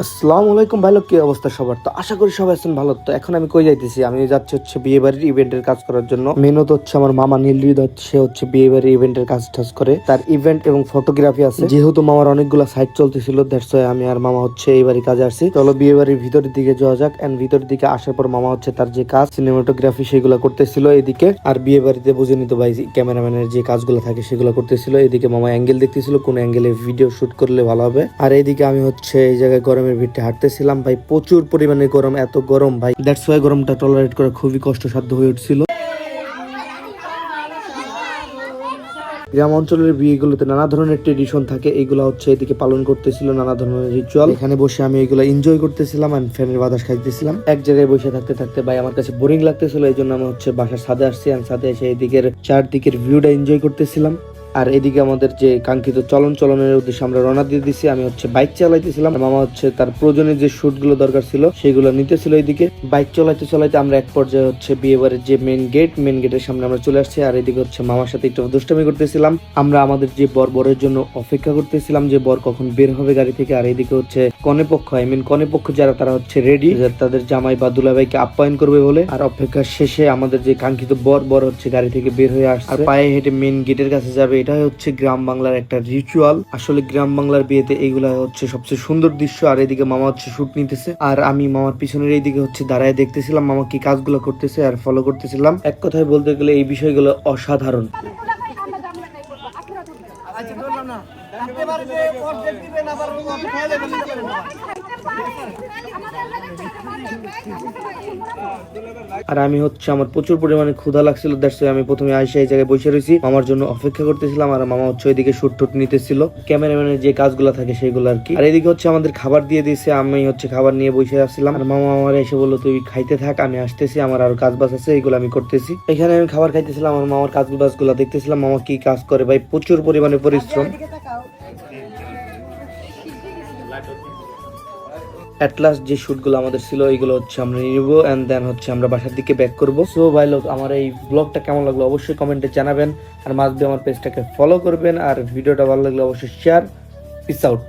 আসসালামু আলাইকুম ভাই কি অবস্থা সবার? তো আশা করি সবাই আছেন ভালো। তো এখন আমি কই যাইতেছি? আমি যাচ্ছি হচ্ছে বিয়ে বাড়ির ইভেন্টের কাজ করার জন্য। মেনত হচ্ছে আমার মামা নীলরিদ সে হচ্ছে বিয়ে বাড়ির ইভেন্টের কাজ টাজ করে। তার ইভেন্ট এবং ফটোগ্রাফি আছে। যেহেতু মামার অনেকগুলো সাইট চলতেছিল দ্যাটস আমি আর মামা হচ্ছে এই বাড়ির কাজে আসছি। চলো বিয়ে বাড়ির ভিতরের দিকে যাওয়া যাক। এন্ড ভিতরের দিকে আসার পর মামা হচ্ছে তার যে কাজ সিনেমাটোগ্রাফি সেগুলো করতেছিল এদিকে। আর বিয়ে বাড়িতে বুঝে নিত ভাই ক্যামেরাম্যানের যে কাজগুলো থাকে সেগুলো করতেছিল। এদিকে মামা অ্যাঙ্গেল দেখতেছিল, কোন অ্যাঙ্গেলে ভিডিও শুট করলে ভালো হবে। আর এইদিকে আমি হচ্ছে এই জায়গায় গরমের ভিতরে হাঁটতেছিলাম। ভাই, প্রচুর পরিমাণে গরম, এত গরম, ভাই। দ্যাটস ওয়াই গরমটা টলারেট করা খুবই কষ্টসাধ্য হয়ে উঠছিল। গ্রাম অঞ্চলের বিয়েগুলোতে নানা ধরনের ট্রেডিশন থাকে, এগুলো হচ্ছে এদিকে পালন করতেছিল নানা ধরনের রিচুয়াল এখানে বসে আমি এগুলো এনজয় করতেছিলাম আর ফ্যানের বাতাস খাইতেছিলাম। এক জায়গায় বসে থাকতে থাকতে, ভাই, আমার কাছে বোরিং লাগতেছিল এই জন্য আমি হচ্ছে বাসার ছাদে আসছি আর ছাদে এসে এদিকের চারদিকের ভিউটা এনজয় করতেছিলাম। আর এদিকে আমাদের যে কাঙ্ক্ষিত চলন চলনের উদ্দেশ্যে আমরা রওনা দিয়ে দিছি, আমি হচ্ছে বাইক চালাইতেছিলাম। মামা হচ্ছে তার প্রয়োজনে যে শুটগুলো দরকার ছিল, সেগুলো নিতেছিল এইদিকে বাইক চালাইতে চালাইতে আমরা এক পর্যায়ে হচ্ছে বিয়ে বাড়ির যে মেন গেট মেন গেটের সামনে আমরা চলে আসছি। আর এদিকে হচ্ছে মামার সাথে একটু দুষ্টামি করতেছিলাম। আমরা আমাদের যে বর, বরের জন্য অপেক্ষা করতেছিলাম যে বর কখন বের হবে গাড়ি থেকে। আর এদিকে হচ্ছে কনে পক্ষ আই মিন কনে পক্ষ যারা, তারা হচ্ছে রেডি তাদের জামাই বা দুলাভাইকে আপ্যায়ন করবে বলে। আর অপেক্ষার শেষে আমাদের যে কাঙ্ক্ষিত বর বর হচ্ছে গাড়ি থেকে বের হয়ে আসছে। পায়ে হেঁটে মেন গেটের কাছে যাবে এটাই হচ্ছে গ্রাম বাংলার একটা রিচুয়াল আসলে গ্রাম বাংলার বিয়েতে এইগুলা হচ্ছে সবচেয়ে সুন্দর দৃশ্য, আর এদিকে মামা হচ্ছে শুট নিতেছে। আর আমি মামার পিছনের এইদিকে হচ্ছে দাঁড়ায় দেখতেছিলাম, মামা কি কাজগুলো করতেছে আর ফলো করতেছিলাম। এক কথায় বলতে গেলে এই বিষয়গুলো অসাধারণ। আচ্ছা না। আর আমি হচ্ছে, আমার প্রচুর পরিমাণে ক্ষুধা লাগছিল দ্যাটস আমি প্রথমে আইসা এই জায়গায় বসে রয়েছি। মামার জন্য অপেক্ষা করতেছিলাম, আর মামা হচ্ছে ওইদিকে শুট টুট নিতেছিল। ক্যামেরাম্যানের যে কাজগুলো থাকে সেগুলো আর কি। আর এদিকে হচ্ছে আমাদের খাবার দিয়ে দিয়েছে, আমি হচ্ছে খাবার নিয়ে বসে আসছিলাম আর মামা আমার এসে বলল, তুই খাইতে থাক, আমি আসতেছি, আমার আরও কাজ বাজ আছে, এগুলো আমি করতেছি। এখানে আমি খাবার খাইতেছিলাম আমার মামার কাজ বাজগুলা দেখতেছিলাম। মামা কি কাজ করে, ভাই? প্রচুর পরিমাণে পরিশ্রম। অ্যাট লাস্ট যে শ্যুটগুলো আমাদের ছিল এইগুলো হচ্ছে আমরা নিবো অ্যান্ড দেন হচ্ছে আমরা বাসার দিকে ব্যাক করব। সো ভাই লোক আমার এই ব্লগটা কেমন লাগল অবশ্যই কমেন্টে জানাবেন, আর মাঝ দিয়ে আমার পেজটাকে ফলো করবেন, আর ভিডিওটা ভালো লাগলে অবশ্যই শেয়ার পিস আউট